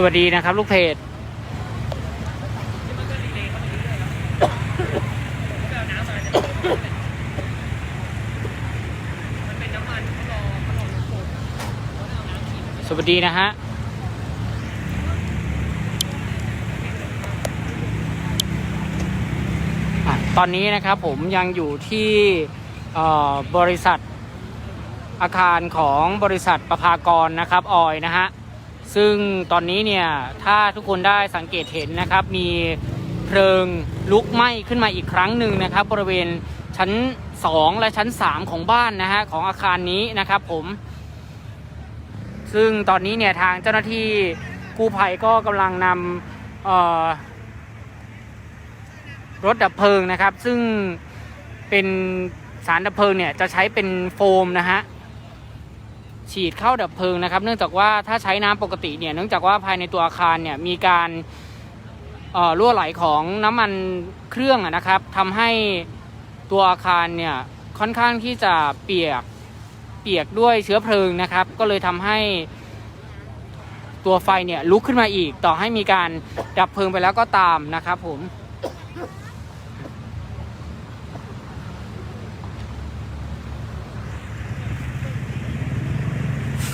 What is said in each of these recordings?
สวัสดีนะครับ ลูกเพจสวัสดีนะฮะตอนนี้นะครับผมยังอยู่ที่บริษัทอาคารของบริษัทประภากรนะครับออยนะฮะ ซึ่งตอนนี้เนี่ยถ้าทุกคนได้สังเกตเห็นนะครับ มีเพลิงลุกไหม้ขึ้นมาอีกครั้งหนึ่งนะครับ บริเวณชั้น 2 และชั้น 3 ของบ้านนะฮะของอาคารนี้นะครับผม ซึ่งตอนนี้เนี่ยทางเจ้าหน้าที่กู้ภัยก็กำลังนำรถดับเพลิงนะครับ ซึ่งเป็นสารดับเพลิงเนี่ยจะใช้เป็นโฟมนะฮะ ฉีดเข้าดับเพลิงนะครับ เนื่องจากว่าถ้าใช้น้ำปกติเนี่ยเนื่องจากว่าภายในตัวอาคารเนี่ยมีการรั่วไหลของน้ำมันเครื่องนะครับทำให้ตัวอาคารเนี่ยค่อนข้างที่จะเปียกเปียกด้วยเชื้อเพลิงนะครับ ก็เลยทำให้ตัวไฟเนี่ยลุกขึ้นมาอีก ต่อให้มีการดับเพลิงไปแล้วก็ตามนะครับผม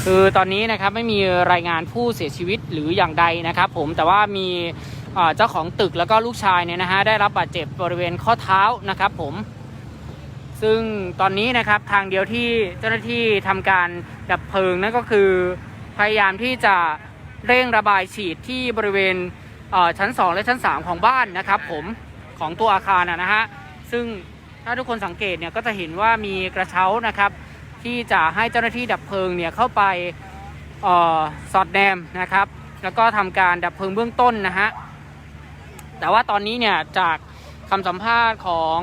คือตอนนี้นะครับไม่มีรายงานผู้เสียชีวิตหรืออย่างใดนะครับ ผมแต่ว่ามีเจ้าของตึกแล้วก็ลูกชายเนี่ยนะฮะได้รับบาดเจ็บบริเวณข้อเท้านะครับ ผม ซึ่งตอนนี้นะครับทางเดียวที่เจ้าหน้าที่ทำการดับเพลิงนั่นก็คือพยายามที่จะเร่งระบายฉีดที่บริเวณเชั้น 2 และชั้น 3 ของบ้านนะครับ ผมของตัวอาคารนะนะฮะซึ่งถ้าทุกคนสังเกตเนี่ยก็จะเห็นว่ามีกระเช้านะครับ ที่จะให้เจ้าหน้าที่ดับเพลิงเนี่ยเข้าไปออสอดแนมนะครับ แล้วก็ทำการดับเพลิงเบื้องต้นนะฮะแต่ว่าตอนนี้เนี่ยจากคำสัมภาษณ์ของ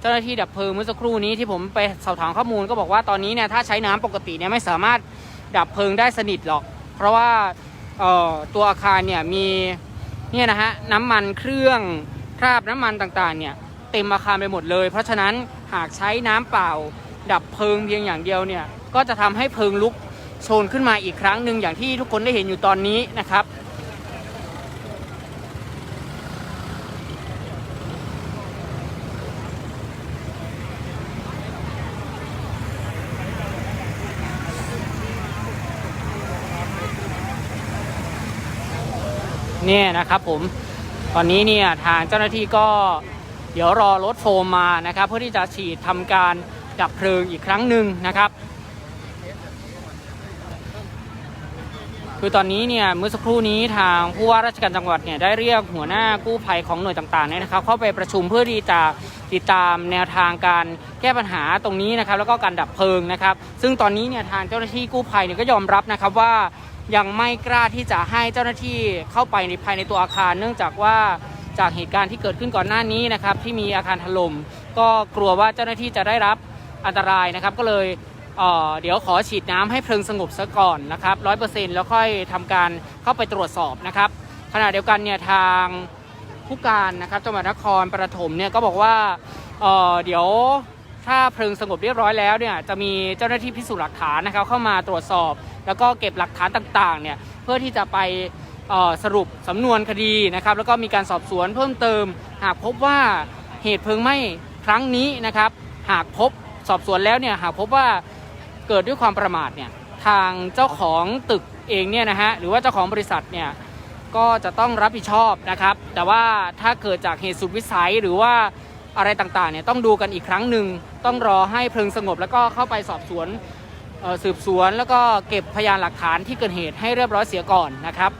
เจ้าหน้าที่ดับเพลิงเมื่อสักครู่นี้ที่ผมไปสอบถามข้อมูลก็บอกว่าตอนนี้เนี่ยถ้าใช้น้ำปกติเนี่ยไม่สามารถดับเพลิงได้สนิทหรอก เพราะว่าออตัวอาคารเนี่ยมีเนี่ยนะฮะน้ำมันเครื่องคราบน้ำมันต่างๆเนี่ยเต็มอาคารไปหมดเลย เพราะฉะนั้นหากใช้น้ำเปล่า ดับเพลิงเพียงอย่างเดียวเนี่ยก็จะทำให้เพลิงลุกโชนขึ้นมาอีกครั้งหนึ่งอย่างที่ทุกคนได้เห็นอยู่ตอนนี้นะครับเนี่ยนะครับผมตอนนี้เนี่ยทางเจ้าหน้าที่ก็เดี๋ยวรอรถโฟมมานะครับ เพื่อที่จะฉีดทำการ ดับเพลิงอีกครั้งหนึ่งนะครับ คือตอนนี้เนี่ยเมื่อสักครู่นี้ทางผู้ว่าราชการจังหวัดเนี่ยได้เรียกหัวหน้ากู้ภัยของหน่วยต่างๆเนี่ยนะครับ เข้าไปประชุมเพื่อที่จะติดตามแนวทางการแก้ปัญหาตรงนี้นะครับ แล้วก็การดับเพลิงนะครับ ซึ่งตอนนี้เนี่ยทางเจ้าหน้าที่กู้ภัยเนี่ยก็ยอมรับนะครับว่ายังไม่กล้าที่จะให้เจ้าหน้าที่เข้าไปในภายในตัวอาคาร เนื่องจากว่าจากเหตุการณ์ที่เกิดขึ้นก่อนหน้านี้นะครับที่มีอาคารถล่มก็กลัวว่าเจ้าหน้าที่จะได้รับ อันตรายนะครับก็เลยเเดี๋ยวขอฉีดน้ำให้เพลิงสงบซะก่อนนะครับร้อยเปอร์เซ็นต์แล้วค่อยทำการเข้าไปตรวจสอบนะครับขณะเดียวกันเนี่ยทางผู้การนะครับจังหวัดนครปฐมเนี่ยก็บอกว่าเเดี๋ยวถ้าเพลิงสงบเรียบร้อยแล้วเนี่ยจะมีเจ้าหน้าที่พิสูจน์หลักฐานนะครับเข้ามาตรวจสอบ แล้วก็เก็บหลักฐานต่างๆเนี่ยเพื่อที่จะไปสรุปสำนวนคดีนะครับแล้วก็มีการสอบสวนเพิ่มเติม หากพบว่าเหตุเพลิงไหม้ครั้งนี้นะครับ หากพบ สอบสวนแล้วเนี่ยหากพบว่าเกิดด้วยความประมาทเนี่ยทางเจ้าของตึกเองเนี่ยนะฮะหรือว่าเจ้าของบริษัทเนี่ยก็จะต้องรับผิดชอบนะครับ แต่ว่าถ้าเกิดจากเหตุสุดวิสัยหรือว่าอะไรต่างๆเนี่ยต้องดูกันอีกครั้งหนึ่งต้องรอให้เพลิงสงบ แล้วก็เข้าไปสอบสวนสืบสวน แล้วก็เก็บพยานหลักฐานที่เกิดเหตุให้เรียบร้อยเสียก่อนนะครับ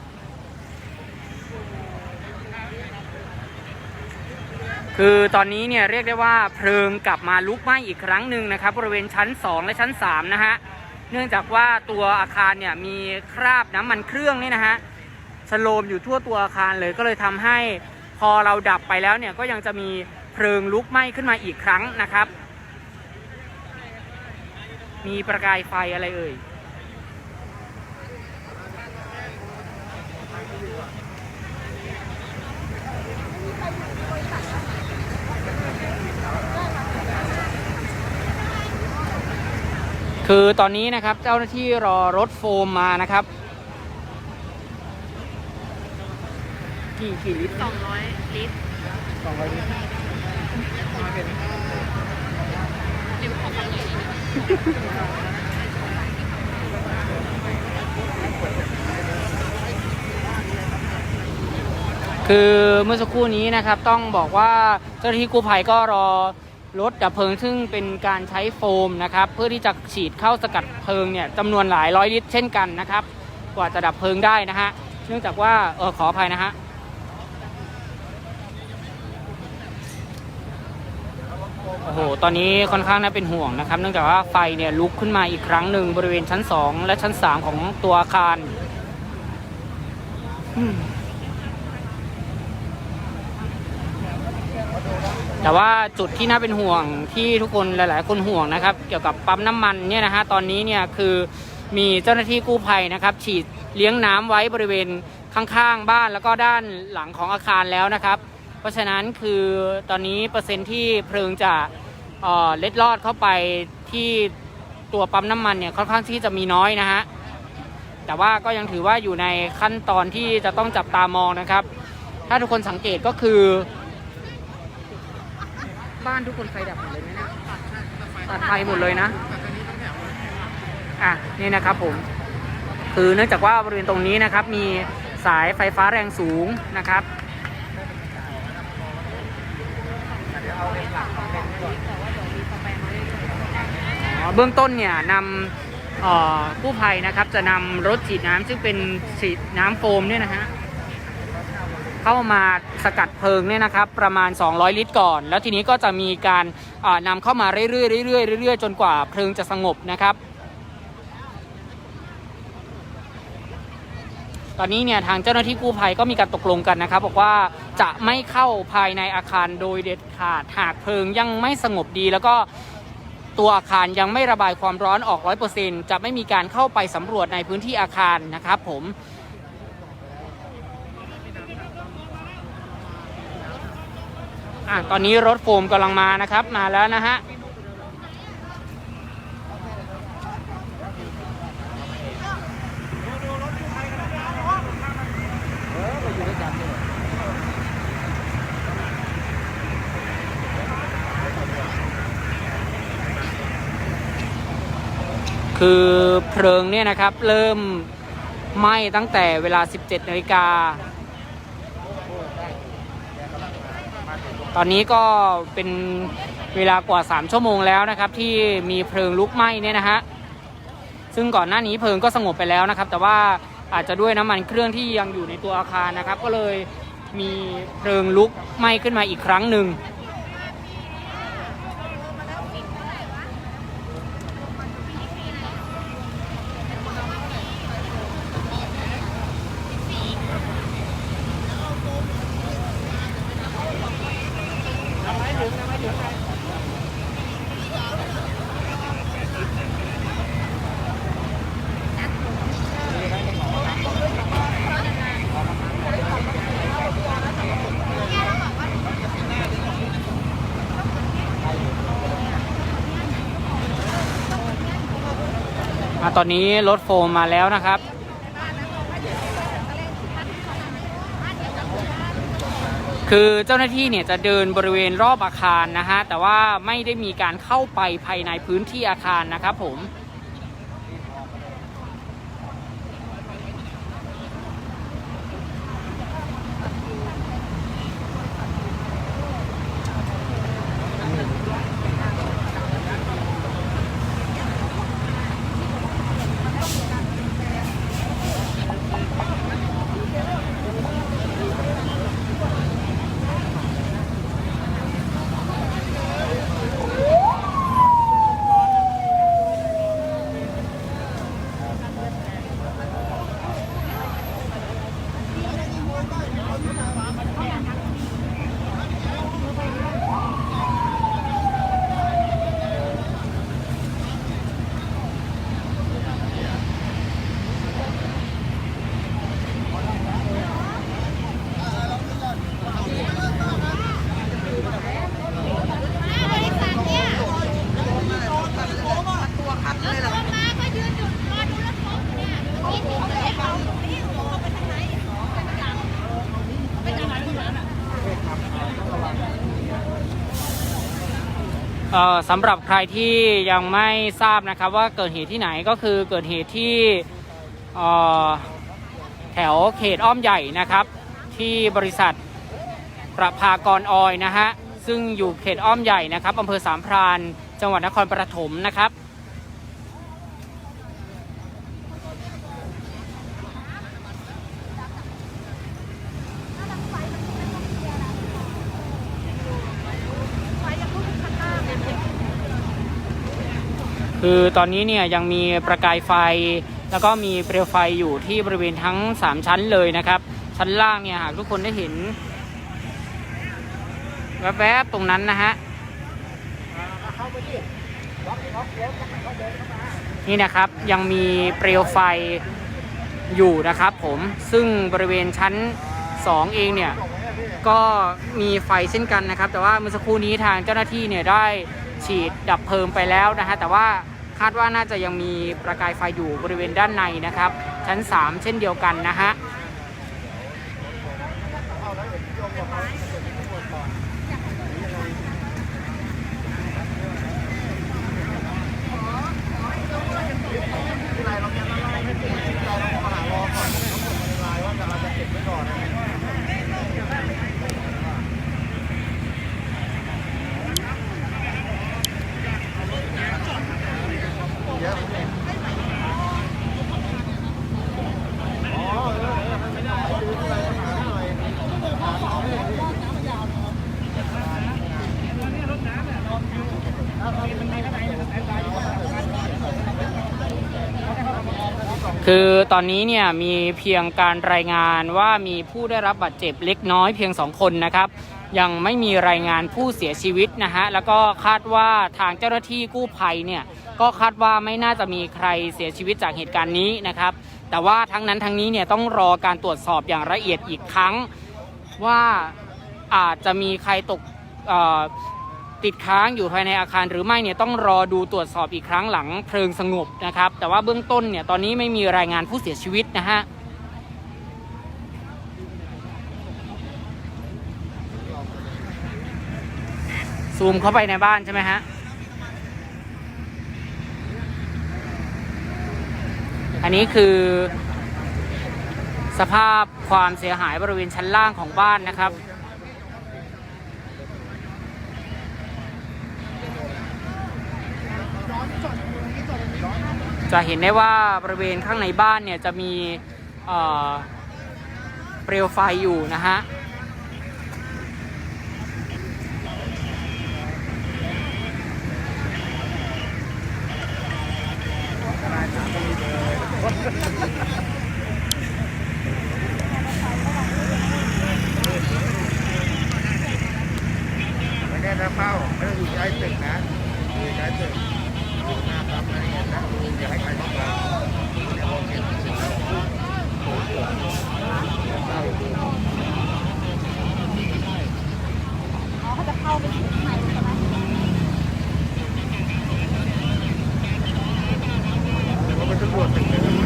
คือตอนนี้เนี่ยเรียกได้ว่าเพลิงกลับมาลุกไหม้อีกครั้งหนึ่งนะครับ บริเวณชั้น 2 และชั้น 3 นะฮะ เนื่องจากว่าตัวอาคารเนี่ยมีคราบน้ำมันเครื่องนี่นะฮะชโลมอยู่ทั่วตัวอาคารเลยก็เลยทำให้พอเราดับไปแล้วเนี่ยก็ยังจะมีเพลิงลุกไหม้ขึ้นมาอีกครั้งนะครับ มีประกายไฟอะไรเอ่ย คือตอนนี้นะครับเจ้าหน้าที่รอรถโฟมมานะครับ กี่กี่ลิตรสองร้อยลิตรสองร้อยลิตรมาเป็นริมของฝั่งนี้คือเมื่อสักครู่นี้นะครับต้องบอกว่าเจ้าหน้าที่กู้ภัยก็รอ รถดับเพลิงซึ่งเป็นการใช้โฟมนะครับ เพื่อที่จะฉีดเข้าสกัดเพลิงเนี่ยจำนวนหลายร้อยลิตรเช่นกันนะครับ กว่าจะดับเพลิงได้นะฮะเนื่องจากว่าเออขออภัยนะฮะโอ้โหตอนนี้ค่อนข้างน่าเป็นห่วงนะครับ เนื่องจากว่าไฟเนี่ยลุกขึ้นมาอีกครั้งหนึ่งบริเวณชั้น 2 และชั้น 3 ของตัวอาคารอืม แต่ว่าจุดที่น่าเป็นห่วงที่ทุกคนหลาย ๆ คนห่วงนะครับ เกี่ยวกับปั๊มน้ำมันเนี่ยนะฮะตอนนี้เนี่ยคือมีเจ้าหน้าที่กู้ภัยนะครับ ฉีดเลี้ยงน้ำไว้บริเวณข้าง ๆ บ้านแล้วก็ด้านหลังของอาคารแล้วนะครับ เพราะฉะนั้นคือตอนนี้เปอร์เซ็นต์ที่เพลิงจะเเล็ดลอดเข้าไปที่ตัวปั๊มน้ำมันเนี่ยค่อนข้างที่จะมีน้อยนะฮะแต่ว่าก็ยังถือว่าอยู่ในขั้นตอนที่จะต้องจับตามองนะครับ ถ้าทุกคนสังเกตก็คือ บ้านทุกคนไฟดับหมดเลยไหมเนี่ยตัดไฟหมดเลยนะอะนี่นะครับผม คือเนื่องจากว่าบริเวณตรงนี้นะครับ มีสายไฟฟ้าแรงสูงนะครับเบื้องต้นเนี่ยนำเอ่อกู้ภัยนะครับจะนำรถฉีดน้ำซึ่งเป็นฉีดน้ำโฟมเนี่ยนะฮะ เข้ามาสกัดเพลิงเนี่ยนะครับประมาณ 200 ลิตรก่อน แล้วทีนี้ก็จะมีการอ่านำเข้ามาเรื่อยๆเรื่อยๆเรื่อยๆจนกว่าเพลิงจะสงบนะครับตอนนี้เนี่ยทางเจ้าหน้าที่กู้ภัยก็มีการตกลงกันนะครับ บอกว่าจะไม่เข้าภายในอาคารโดยเด็ดขาดหากเพลิงยังไม่สงบดี แล้วก็ตัวอาคารยังไม่ระบายความร้อนออก100%จะไม่มีการเข้าไปสำรวจในพื้นที่อาคารนะครับผม อะตอนนี้รถโฟมกำลังมานะครับ มาแล้วนะฮะคือเพลิงเนี่ยนะครับ เริ่มไหม้ตั้งแต่เวลา 17นาฬิกา ตอนนี้ก็เป็นเวลากว่า 3 ชั่วโมงแล้วนะครับ ที่มีเพลิงลุกไหม้เนี่ยนะฮะซึ่งก่อนหน้านี้เพลิงก็สงบไปแล้วนะครับ แต่ว่าอาจจะด้วยน้ำมันเครื่องที่ยังอยู่ในตัวอาคารนะครับ ก็เลยมีเพลิงลุกไหม้ขึ้นมาอีกครั้งหนึ่ง ตอนนี้รถโฟมมาแล้วนะครับ คือเจ้าหน้าที่เนี่ยจะเดินบริเวณรอบอาคารนะฮะ แต่ว่าไม่ได้มีการเข้าไปภายในพื้นที่อาคารนะครับผม สำหรับใครที่ยังไม่ทราบนะครับว่าเกิดเหตุที่ไหนก็คือเกิดเหตุที่แถวเขตอ้อมใหญ่นะครับ ที่บริษัทประภากรออยนะฮะซึ่งอยู่เขตอ้อมใหญ่นะครับอำเภอสามพรานจังหวัดนครปฐมนะครับ คือตอนนี้เนี่ยยังมีประกายไฟ แล้วก็มีเปลวไฟอยู่ที่บริเวณทั้ง 3 ชั้นเลยนะครับ ชั้นล่างเนี่ยหากทุกคนได้เห็นแวบๆตรงนั้นนะฮะนี่นะครับยังมีเปลวไฟอยู่นะครับผมซึ่งบริเวณชั้น 2 เองเนี่ยก็มีไฟเช่นกันนะครับ แต่ว่าเมื่อสักครู่นี้ทางเจ้าหน้าที่เนี่ยได้ฉีดดับเพลิงไปแล้วนะฮะแต่ว่า คาดว่าน่าจะยังมีประกายไฟอยู่บริเวณด้านในนะครับ ชั้น 3 เช่นเดียวกันนะฮะ คือตอนนี้เนี่ยมีเพียงการรายงานว่ามีผู้ได้รับบาดเจ็บเล็กน้อยเพียง 2 คนนะครับ ยังไม่มีรายงานผู้เสียชีวิตนะฮะแล้วก็คาดว่าทางเจ้าหน้าที่กู้ภัยเนี่ยก็คาดว่าไม่น่าจะมีใครเสียชีวิตจากเหตุการณ์นี้นะครับ แต่ว่าทั้งนั้นทั้งนี้เนี่ยต้องรอการตรวจสอบอย่างละเอียดอีกครั้ง ว่าอาจจะมีใครตก ติดค้างอยู่ภายในอาคารหรือไม่เนี่ยต้องรอดูตรวจสอบอีกครั้งหลังเพลิงสงบนะครับ แต่ว่าเบื้องต้นเนี่ยตอนนี้ไม่มีรายงานผู้เสียชีวิตนะฮะซูมเข้าไปในบ้านใช่ไหมฮะ อันนี้คือสภาพความเสียหายบริเวณชั้นล่างของบ้านนะครับ จะเห็นได้ว่าบริเวณข้างในบ้านเนี่ยจะมีเปลวไฟอยู่นะฮะไม่ได้นะเฝ้าไม่ได้อยู่ใกล้ตึกนะอยู่ใกล้ตึก เขาจะเข้าไปเป็นสายใช่ไหมแล้วไปตรวจเป็นยังไง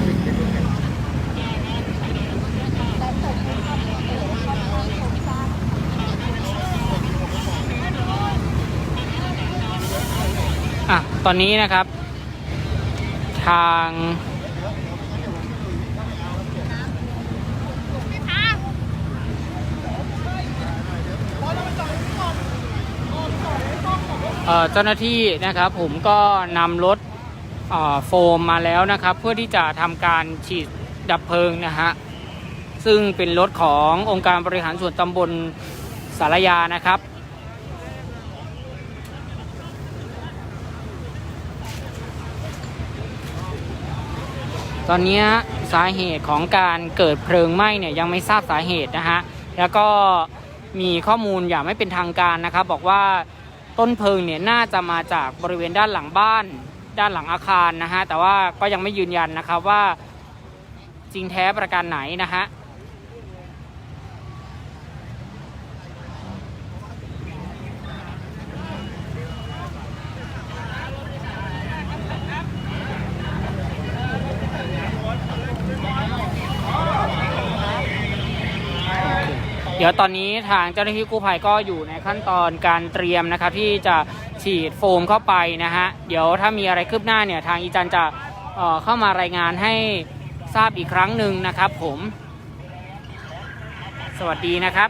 อะตอนนี้นะครับ ทางเจ้าหน้าที่นะครับผมก็นำรถโฟมมาแล้วนะครับ เพื่อที่จะทำการฉีดดับเพลิงนะฮะซึ่งเป็นรถขององค์การบริหารส่วนตำบลสารยานะครับ ตอนนี้สาเหตุของการเกิดเพลิงไหม้เนี่ยยังไม่ทราบสาเหตุนะฮะ แล้วก็มีข้อมูลอย่างไม่เป็นทางการนะครับ บอกว่าต้นเพลิงเนี่ยน่าจะมาจากบริเวณด้านหลังบ้าน ด้านหลังอาคารนะฮะ แต่ว่าก็ยังไม่ยืนยันนะครับว่าจริงแท้ประการไหนนะฮะ เดี๋ยวตอนนี้ทางเจ้าหน้าที่กู้ภัยก็อยู่ในขั้นตอนการเตรียมนะครับที่จะฉีดโฟมเข้าไปนะฮะเดี๋ยวถ้ามีอะไรคืบหน้าเนี่ยทางอีจันจะเเข้ามารายงานให้ทราบอีกครั้งหนึ่งนะครับผม สวัสดีนะครับ